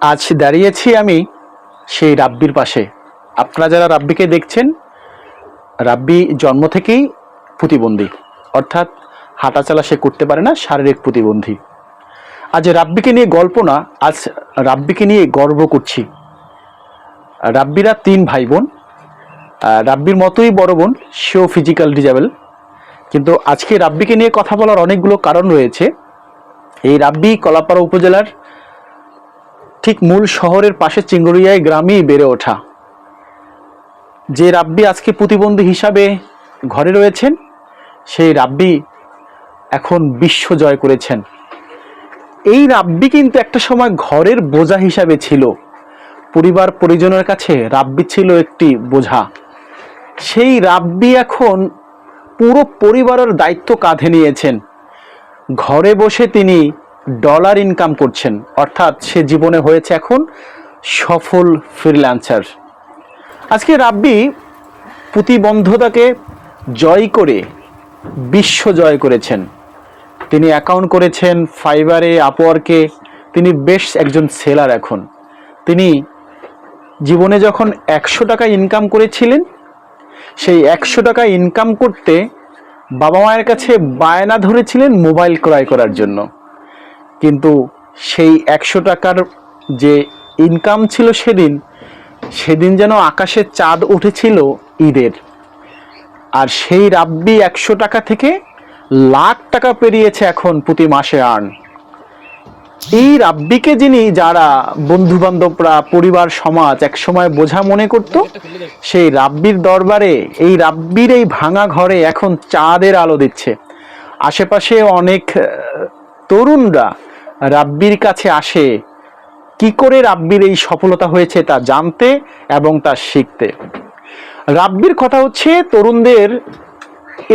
আজ দাঁড়িয়েছি আমি সেই রাব্বির পাশে। আপনারা যারা রাব্বিকে দেখছেন, রাব্বি জন্ম থেকেই প্রতিবন্ধী। অর্থাৎ হাঁটা হাঁটাচলা সে করতে পারে না, শারীরিক প্রতিবন্ধী। আজ রাব্বিকে নিয়ে গল্প না, আজ রাব্বিকে নিয়ে গর্ব করছি। রাব্বিরা তিন ভাই বোন রাব্বির মতোই বড় বোন, সেও ফিজিক্যাল ডিজেবল কিন্তু আজকে রাব্বিকে নিয়ে কথা বলার অনেকগুলো কারণ রয়েছে। এই রাব্বি কলাপাড়া উপজেলার ঠিক মূল শহরের পাশে চিঙ্গুরিয়ায় গ্রামেই বেড়ে ওঠা। যে রাব্বি আজকে প্রতিবন্ধী হিসাবে ঘরে রয়েছেন, সেই রাব্বি এখন বিশ্ব জয় করেছেন। এই রাব্বি কিন্তু একটা সময় ঘরের বোঝা হিসাবে ছিল। পরিবার পরিজনের কাছে রাব্বি ছিল একটি বোঝা। সেই রাব্বি এখন পুরো পরিবারের দায়িত্ব কাঁধে নিয়েছেন। ঘরে বসে তিনি ডলার ইনকাম করছেন। অর্থাৎ সে জীবনে হয়েছে এখন সফল ফ্রিল্যান্সার আজকে রাব্বি প্রতিবন্ধতাকে জয় করে, বিশ্ব জয় করেছেন। তিনি অ্যাকাউন্ট করেছেন ফাইবারে আপওয়ার্কে তিনি বেশ একজন সেলার এখন। তিনি জীবনে যখন একশো টাকা ইনকাম করেছিলেন, সেই একশো টাকা ইনকাম করতে বাবা মায়ের কাছে বায়না ধরেছিলেন মোবাইল ক্রয় করার জন্য। কিন্তু সেই একশো টাকার যে ইনকাম ছিল সেদিন সেদিন যেন আকাশে চাঁদ উঠেছিল ঈদের। আর সেই রাব্বি একশো টাকা থেকে লাখ টাকা পেরিয়েছে এখন প্রতি মাসে আর্ন এই রাব্বিকে যিনি যারা বন্ধু বান্ধবরা পরিবার, সমাজ একসময় বোঝা মনে করত, সেই রাব্বির দরবারে, এই রাব্বির এই ভাঙা ঘরে এখন চাঁদের আলো দিচ্ছে। আশেপাশে অনেক তরুণরা রাব্বির কাছে আসে, কি করে রাব্বির এই সফলতা হয়েছে তা জানতে এবং তা শিখতে। রাব্বির কথা হচ্ছে তরুণদের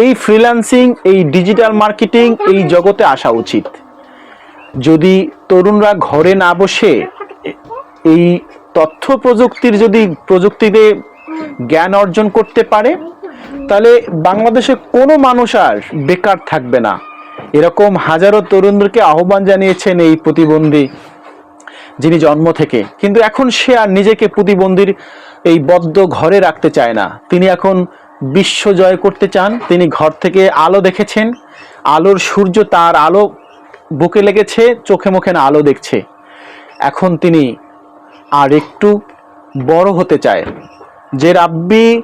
এই ফ্রিল্যান্সিং এই ডিজিটাল মার্কেটিং এই জগতে আসা উচিত। যদি তরুণরা ঘরে না বসে এই তথ্য প্রযুক্তির যদি প্রযুক্তিতে জ্ঞান অর্জন করতে পারে, তাহলে বাংলাদেশে কোনো মানুষ আর বেকার থাকবে না। এরকম হাজারো তরুণদেরকে আহ্বান জানিয়েছেন এই প্রতিবন্ধী যিনি জন্ম থেকে। কিন্তু এখন সে আর নিজেকে প্রতিবন্ধীর এই বদ্ধ ঘরে রাখতে চায় না। তিনি এখন বিশ্ব জয় করতে চান। তিনি ঘর থেকে আলো দেখেছেন। আলোর সূর্য তার আলো বুকে লেগেছে, চোখে মুখে না আলো দেখছে। এখন তিনি আর একটু বড় হতে চায়। যে রাব্বি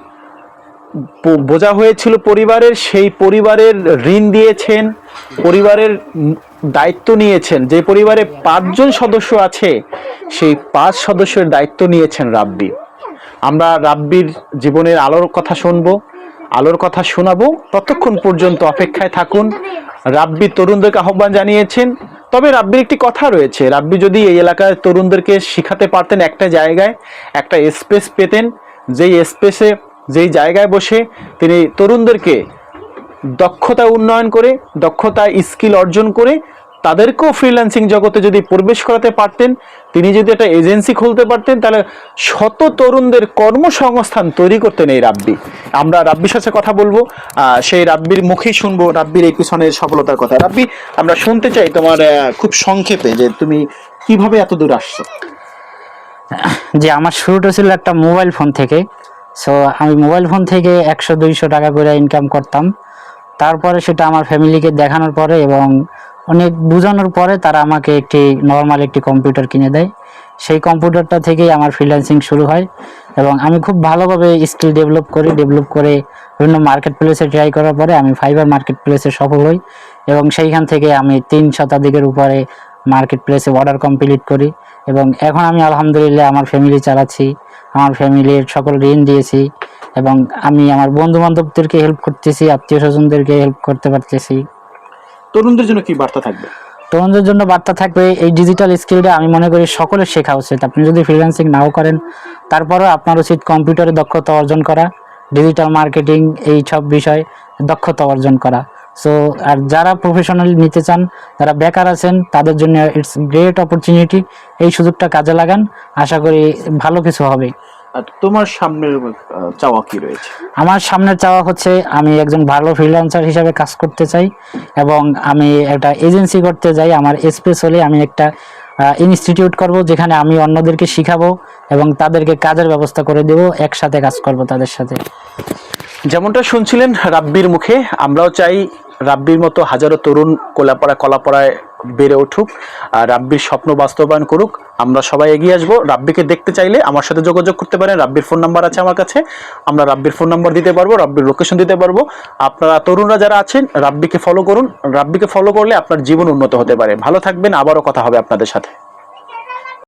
বোঝা হয়েছিল পরিবারের, সেই পরিবারের ঋণ দিয়েছেন, পরিবারের দায়িত্ব নিয়েছেন। যে পরিবারে পাঁচজন সদস্য আছে, সেই পাঁচ সদস্যের দায়িত্ব নিয়েছেন রাব্বি। আমরা রাব্বির জীবনের আলোর কথা শুনব, আলোর কথা শোনাবো। ততক্ষণ পর্যন্ত অপেক্ষায় থাকুন। রাব্বি তরুণদেরকে আহ্বান জানিয়েছেন। তবে রাব্বির একটি কথা রয়েছে, রাব্বি যদি এই এলাকার তরুণদেরকে শিখাতে পারতেন একটা জায়গায়, একটা স্পেস পেতেন, যেই স্পেসে যেই জায়গায় বসে তিনি তরুণদেরকে দক্ষতা উন্নয়ন করে, দক্ষতা স্কিল অর্জন করে তাদেরকেও ফ্রিল্যান্সিং জগতে যদি প্রবেশ করাতে পারতেন, তিনি যদি একটা এজেন্সি খুলতে পারতেন, তাহলে শত তরুণদের কর্মসংস্থান তৈরি করতেন এই রাব্বি। আমরা রাব্বির সাথে কথা বলব সেই রাব্বির মুখেই শুনব, রাব্বির এই পিছনের সফলতার কথা। রাব্বি, আমরা শুনতে চাই তোমার খুব সংক্ষেপে যে তুমি কীভাবে এত দূর আসছো? যে আমার শুরুটা ছিল একটা মোবাইল ফোন থেকে। সো আমি মোবাইল ফোন থেকে একশো, দুইশো টাকা করে ইনকাম করতাম। তারপরে সেটা আমার ফ্যামিলিকে দেখানোর পরে এবং অনেক বোঝানোর পরে তারা আমাকে একটি নর্মাল একটি কম্পিউটার কিনে দেয়। সেই কম্পিউটারটা থেকেই আমার ফ্রিল্যান্সিং শুরু হয় এবং আমি খুব ভালোভাবে স্কিল ডেভেলপ করি। ডেভেলপ করে বিভিন্ন মার্কেট প্লেসে ট্রাই করার পরে আমি ফাইবার মার্কেট প্লেসে সফল হই এবং সেইখান থেকে আমি তিন শতাধিকের উপরে মার্কেট প্লেসে অর্ডার কমপ্লিট করি এবং এখন আমি আলহামদুলিল্লাহ আমার ফ্যামিলি চালাচ্ছি। আমার ফ্যামিলির সকল ঋণ দিয়েছি এবং আমি আমার বন্ধু বান্ধবদেরকে হেল্প করতেছি আত্মীয় স্বজনদেরকে হেল্প করতে পারতেছি। তরুণদের জন্য কি বার্তা থাকবে? তরুণদের জন্য বার্তা থাকবে এই ডিজিটাল স্কিলটা আমি মনে করি সকলের শেখা উচিত। আপনি যদি ফ্রিল্যান্সিং নাও করেন তারপরেও আপনার উচিত কম্পিউটারে দক্ষতা অর্জন করা ডিজিটাল মার্কেটিং এই সব বিষয় দক্ষতা অর্জন করা। সো আর যারা প্রফেশনালি নিতে চান যারা বেকার আছেন তাদের জন্য ইটস গ্রেট অপরচুনিটি এই সুযোগটা কাজে লাগান। আশা করি ভালো কিছু হবে। আর তোমার সামনের চাওয়া কি রয়েছে? আমার সামনের চাওয়া হচ্ছে আমি একজন ভালো ফ্রিল্যান্সার হিসাবে কাজ করতে চাই এবং আমি একটা এজেন্সি করতে যাই। আমার স্পেস হলে আমি একটা ইনস্টিটিউট করব যেখানে আমি অন্যদেরকে শিখাবো এবং তাদেরকে কাজের ব্যবস্থা করে দেব একসাথে কাজ করব তাদের সাথে। যেমনটা শুনছিলেন রাব্বির মুখে আমরাও চাই রাব্বির মতো হাজারো তরুণ কোলাপাড়া কলাপাড়ায় বেড়ে উঠুক, আর রাব্বির স্বপ্ন বাস্তবায়ন করুক। আমরা সবাই এগিয়ে আসব। রাব্বিকে দেখতে চাইলে আমার সাথে যোগাযোগ করতে পারেন। রাব্বির ফোন নাম্বার আছে আমার কাছে। আমরা রাব্বির ফোন নাম্বার দিতে পারব, রাব্বির লোকেশন দিতে পারব। আপনারা তরুণরা যারা আছেন, রাব্বিকে ফলো করুন। রাব্বিকে ফলো করলে আপনার জীবন উন্নত হতে পারে। ভালো থাকবেন। আবারও কথা হবে আপনাদের সাথে।